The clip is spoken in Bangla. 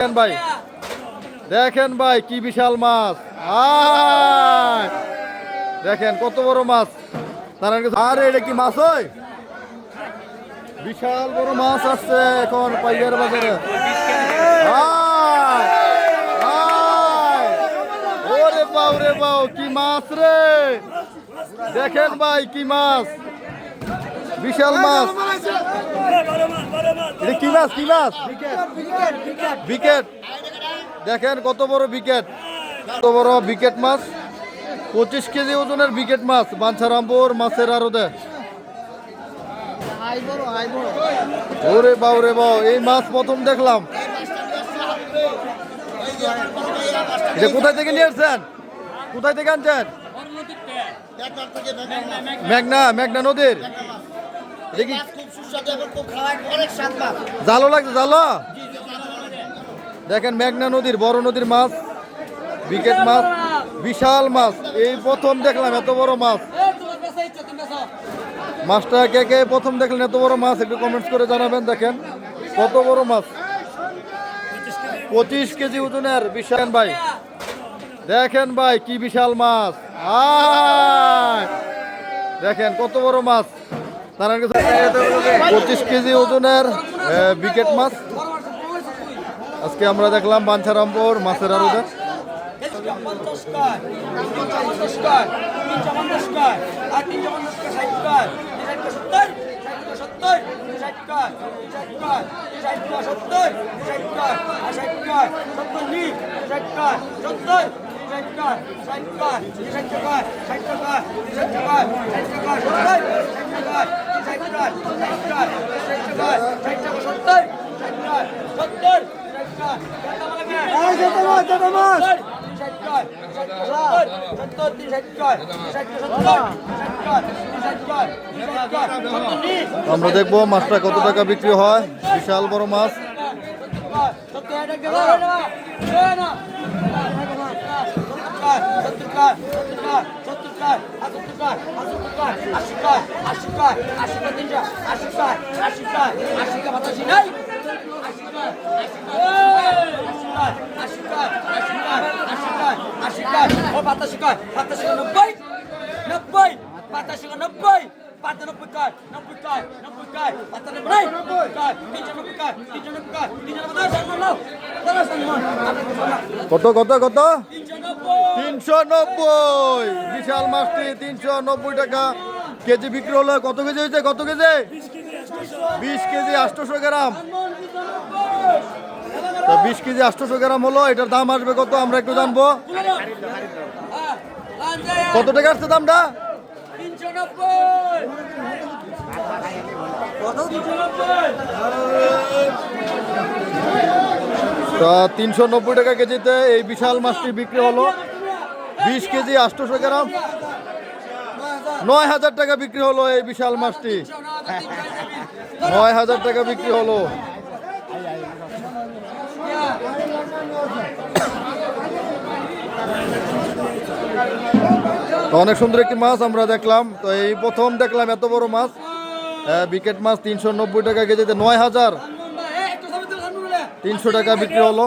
দেখেন ভাই। দেখেন ভাই, কি বিশাল মাছ! দেখেন কত বড় মাছ। আরে, এটা কি মাছ হয় বিশাল বড় মাছ আসছে এখন পাইকার বাজারে! ওরে বাউ রে বাউ, কি মাছ রে? দেখেন ভাই, কি মাছ। বিশাল মাছ। এটা কি মাছ? কি মাছ? বিকেট। দেখেন কত বড় বিকেট। কত বড় বিকেট মাছ। পঁচিশ কেজি ওজনের বিকেট মাছ। বাঞ্ছারামপুর মাছের আরদে ওরে বাউ রে বাউ এই মাছ প্রথম দেখলাম। এটা কোথায় থেকে নিয়ে আসছেন? কোথায় থেকে আনছেন? মেঘনা মেঘনা নদীর। মাছ জালো লাগছে জালো দেখেন মেঘনা নদীর বড় নদীর মাছ বিকেট মাছ বিশাল মাছ। এই প্রথম দেখলাম এত বড় মাছ। মাছটা কে কে প্রথম দেখলেন এত বড় মাছ একটু কমেন্টস করে জানাবেন দেখেন। কত বড় মাছ? পঁচিশ কেজি ওজনের বিশাল ভাই। দেখেন ভাই কি বিশাল মাছ! দেখেন কত বড় মাছ। তার পঁচিশ কেজি ওজনের বিকেট মাছ আজকে আমরা দেখলাম বাঞ্ছারামপুর মাছের আড়তে পঞ্চাশ কয় পঞ্চাশ কয় তিনশো পঞ্চাশ কয় আর তিনশো পঞ্চাশ কয় ষাট কয় ষাট কয় সত্তর আমরা দেখব মাছটা কত টাকা বিক্রি হয় বিশাল বড় মাছ নব্বই নব্বই বাতাসি নব্বই পাতা নব্বই কয় নব্বই কয় নব্বই কয় পাতা নব্বই কয় তিনশো কয় তিনশো নব্বই কয় তিনশো নব্বই সামনে কত কত কত তিনশো নব্বই। বিশাল মাছটি তিনশো নব্বই টাকা। কেজি বিক্রি হলো কত কেজি হয়েছে? কত কেজি? বিশ কেজি আটশোশো গ্রাম। তো বিশ কেজি আটশোশো গ্রাম হলো। এটার দাম আসবে কত? আমরা একটু জানব। কত টাকা আসছে দামটা? তা তিনশো নব্বই টাকা কেজিতে এই বিশাল মাছটি বিক্রি হলো। বিশ কেজি আটশোশো গ্রাম। নয় হাজার টাকা বিক্রি হলো এই বিশাল মাছটি। নয় হাজার টাকা বিক্রি হলো। অনেক সুন্দর একটি মাছ আমরা দেখলাম। তো এই প্রথম দেখলাম এত বড় মাছ। বিকেট মাছ তিনশো নব্বই টাকা কেজিতে নয় হাজার। তিনশো টাকা বিক্রি হলো।